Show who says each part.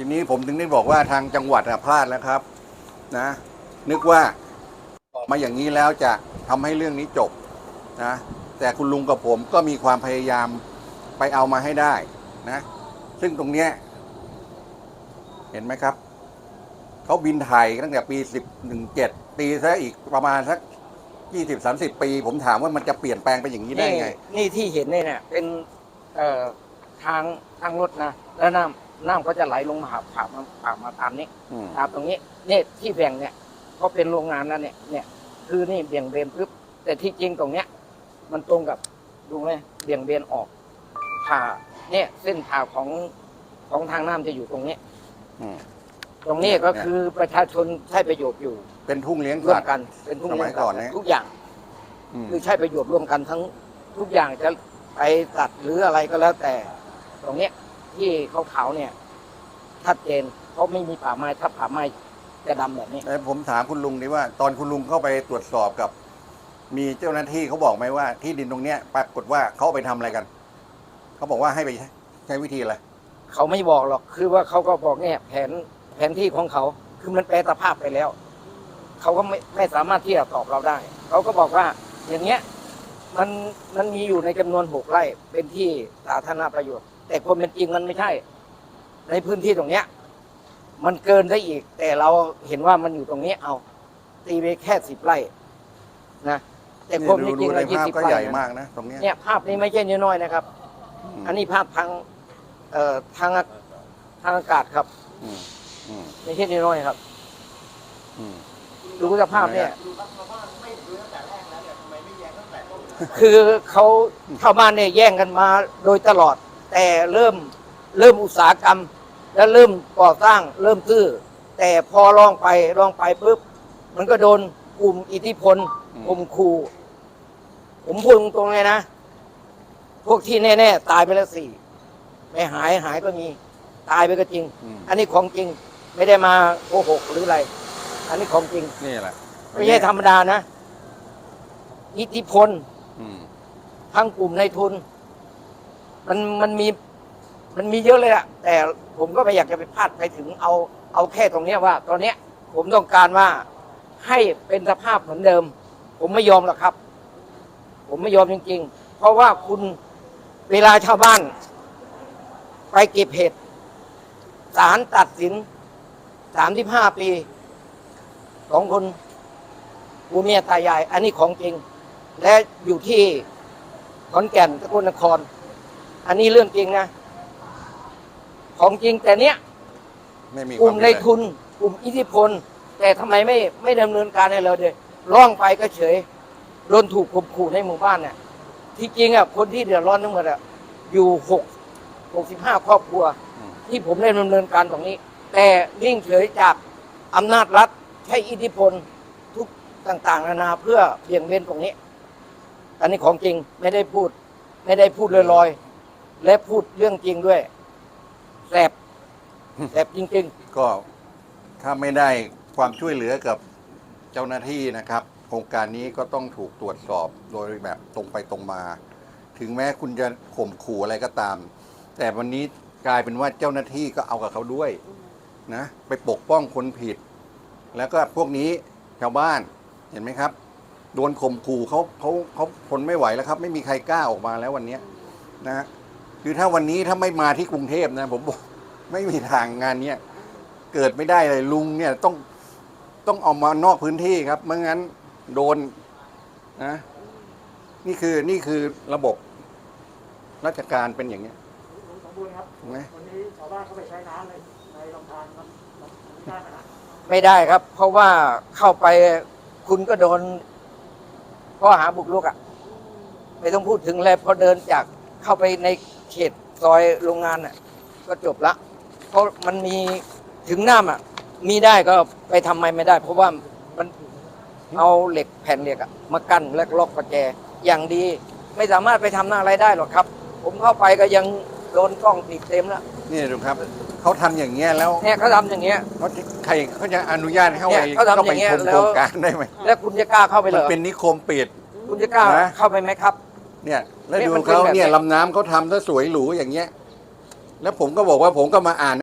Speaker 1: ทีนี้ผมถึงได้บอกว่าทางจังหวัดอะพลาดแล้วครับ นะ นึกว่ามาอย่างนี้แล้วจะทำให้เรื่องนี้จบนะแต่คุณลุงกับผมก็มีความพยายามไปเอามาให้ได้นะ ซึ่งตรงเนี้ยเห็นไหมครับ เขาบินไทยตั้งแต่ปีสิบหนึ่งเจ็ดปีซะอีกประมาณสักยี่สิบสามสิบปี ผมถามว่ามันจะเปลี่ยนแปลงไปอย่างนี้ได้ไง
Speaker 2: นี่ที่เห็นเนี่ยเนี่ยเป็นเอ่อทางทางรถนะ แล้วน้ำ น้ำก็จะไหลลงมาหาผ่ามาผ่ามาตามนี้
Speaker 1: อืม
Speaker 2: ตามตรงนี้เนี่ยที่แบ่งเนี่ยเขาเป็นโรงงานแล้วเนี่ยเนี่ย คือนี่เบี่ยงเบนปุ๊บแต่ที่จริงตรงเนี้ย มันตรงกับดูไหมเบี่ยงเบนออกผ่าเนี่ยเส้นผ่าของของทางน้ำจะอยู่ตรงนี้
Speaker 1: อืม
Speaker 2: ตรงนี้ก็คือประชาชนใช้ประโยชน์อยู่
Speaker 1: เป็นทุ่งเลี้ยง
Speaker 2: ร่ว
Speaker 1: สั
Speaker 2: ม
Speaker 1: ตว์
Speaker 2: กันเป็นทุก
Speaker 1: สมัยก่อนเนี่ย
Speaker 2: ทุกอย่าง
Speaker 1: อืม
Speaker 2: คือใช้ประโยชน์ร่วมกันทั้งทุกอย่างจะไปตัดหรืออะไรก็แล้วแต่ ตรงเนี้ย ที่เขาขาวๆเนี่ยชัดเจนเพราะไม่มีป่าไม้ถ้าป่าไม้จะดำแบบนี้
Speaker 1: แต่ผมถามคุณลุงดีว่า ตอนคุณลุงเข้าไปตรวจสอบกับ มีเจ้าหน้าที่เขาบอกไหมว่า ที่ดินตรงเนี้ยปรากฏว่าเขาเอาไปทำอะไรกัน เขาบอกว่าให้ไปใช้วิธีอะไร
Speaker 2: เขาไม่บอกหรอกคือว่าเขาก็บอกเนี่ยแผนแผนที่ของเขาคือมันแปลสภาพไปแล้ว เขาก็ไม่ไม่สามารถที่จะตอบเราได้ เขาก็บอกว่าอย่างเงี้ยมันมันมีอยู่ในจำนวนหกไร่เป็นที่สาธารณประโยชน์ แต่ความเป็นจริงมันไม่ใช่ ในพื้นที่ตรงเนี้ย มันเกินได้อีก แต่เราเห็นว่ามันอยู่ตรงนี้เอา ตีไปแค่สิบไร่นะแต่ความ
Speaker 1: ดู
Speaker 2: เป็นจ
Speaker 1: ดู
Speaker 2: ริง
Speaker 1: ใน
Speaker 2: เรายี่
Speaker 1: ภาพ
Speaker 2: สิบ
Speaker 1: ก็
Speaker 2: ไร่
Speaker 1: ใหญ่
Speaker 2: นะ
Speaker 1: มากนะตรงเนี้ย
Speaker 2: เนี่ยภาพนี้ไม่ใช่น้อยๆนะครับ
Speaker 1: ม
Speaker 2: อันนี้ภาพทางเอ่อทางอากทางอากาศครับ
Speaker 1: อืมอืม
Speaker 2: ไม่ใช่น้อยๆครับ
Speaker 1: อืม
Speaker 2: ดูสภาพเนี่ยคือเขาชาวบ้านเนี่ยแย่งกันมาโดยตลอด แต่เริ่มเริ่มอุตสาหกรรม แล้วเริ่มก่อสร้างเริ่มตื้อ แต่พอลองไปลองไปปุ๊บมันก็โดนกลุ่มอิทธิพลกลุ่มครูผมพูดตรงๆเลยนะ พวกที่แน่ ๆ ตายไปแล้วสี่ไม่หายหายก็มี ตายไปก็จริง
Speaker 1: อืม
Speaker 2: อันนี้ของจริง ไม่ได้มาโกหกหรืออะไร อันนี้ของจริง
Speaker 1: นี่แหละ
Speaker 2: ไม่ใช่ธรรมดานะ อิทธิพล
Speaker 1: อืม
Speaker 2: ทั้งกลุ่มในทุน มันมันมีมันมีเยอะเลยอะแต่ผมก็ไม่อยากจะไปพลาดไปถึงเอาเอาแค่ตรงเนี้ยว่า ตอนเนี้ยผมต้องการว่าให้เป็นสภาพเหมือนเดิม ผมไม่ยอมหรอกครับ ผมไม่ยอมจริง ๆ เพราะว่าคุณเวลาชาวบ้าน ไปเก็บเห็ดศาลตัดสินสามที่ห้าปีสองคนผัวเมียตายาย อันนี้ของจริง และอยู่ที่ขอนแก่นสกลนคร อันนี้เรื่องจริงนะ ของจริงแต่เนี้ย
Speaker 1: ไม่มี
Speaker 2: กลุ่ม
Speaker 1: ความ
Speaker 2: ใน
Speaker 1: ผิดอะไร
Speaker 2: ทุน กลุ่มอิทธิพล แต่ทำไมไม่ไม่ดำเนินการให้เราเลยร้องไปก็เฉยโดนถูกข่มขู่ในหมู่บ้านเนี่ยที่จริงอะคนที่เดือดร้อนทั้งหมดอะอยู่หกหกสิบห้าครอบครัว
Speaker 1: อืม
Speaker 2: ที่ผมได้ดำเนินการตรงนี้ แต่นิ่งเฉยจากอำนาจรัฐใช้อิทธิพลทุกต่างๆนานาเพื่อเบี่ยงเบนตรงนี้ อันนี้ของจริงไม่ได้พูด ไม่ได้พูดลอยๆ และพูดเรื่องจริงด้วยแสบแสบจริง
Speaker 1: ก็ถ้าไม่ได้ความช่วยเหลือกับเจ้าหน้าที่นะครับ โครงการนี้ก็ต้องถูกตรวจสอบโดยแบบตรงไปตรงมา ถึงแม้คุณจะข่มขู่อะไรก็ตาม แต่วันนี้กลายเป็นว่าเจ้าหน้าที่ก็เอากับเขาด้วยนะไปปกป้องคนผิด แล้วก็พวกนี้ชาวบ้านเห็นไหมครับ โดนข่มขู่เขาเขาเขาทนไม่ไหวแล้วครับ ไม่มีใครกล้าออกมาแล้ววันเนี้ยนะฮะ คือถ้าวันนี้ถ้าไม่มาที่กรุงเทพนะ ผมบอกไม่มีทางงานเนี้ยเกิดไม่ได้เลยลุงเนี่ยต้องต้องเอามานอกพื้นที่ครับไม่งั้นโดนนะนี่คือนี่คือระบบราชการเป็นอย่างเนี้ย
Speaker 3: ลุงสมบูรณ์ครับ
Speaker 1: ถูกไหม
Speaker 3: วันนี้ชาวบ้านเขาไปใช้น้ำในในลำธารมันมันไม่ได้นะ
Speaker 2: ๆไม่ได้ครับ เพราะว่าเข้าไปคุณก็โดนข้อหาบุกรุกอะ ไม่ต้องพูดถึงเลยพอเดินจากเข้าไปใน เขตซอยโรงงานอะ ก็จบละเพราะมันมีถึงหน้าอะ มีได้ก็ไปทำไมไม่ได้ เพราะว่ามันเอาเหล็กแผ่นเหล็กอะมากั้นและล็อกประแจอย่างดี ไม่สามารถไปทำหน้าอะไรได้หรอกครับ ผมเข้าไปก็ยังโดนกล้องติดเต็มแล้ว
Speaker 1: นี่ดูครับ เขาทำอย่างเงี้ยแล้ว
Speaker 2: เนี่ยเขาทำอย่างเงี้ย
Speaker 1: เขาจะใครเขาจะอนุญาตให้เข้า
Speaker 2: เนี่
Speaker 1: ไป
Speaker 2: ยเขาทำ
Speaker 1: เข้า
Speaker 2: อ
Speaker 1: ไป
Speaker 2: ย่างเงี้ย
Speaker 1: ชม
Speaker 2: แล้
Speaker 1: โควรงการได้ไหม
Speaker 2: แล้วคุณจะกล้าเข้าไปเหร
Speaker 1: มัน
Speaker 2: อ
Speaker 1: เป็นนิคมปิด
Speaker 2: คุณจะกล้า
Speaker 1: นะ
Speaker 2: เข้าไปไหมครับ
Speaker 1: เนี่ยแล้ว
Speaker 2: เนี่ย
Speaker 1: ดู
Speaker 2: มันเป็น
Speaker 1: เขา
Speaker 2: แบบ
Speaker 1: เนี่ย
Speaker 2: ไหน
Speaker 1: ลำน้ำเขาทำซะสวยหรูอย่างเงี้ย แล้วผมก็บอกว่าผมก็มาอ่าน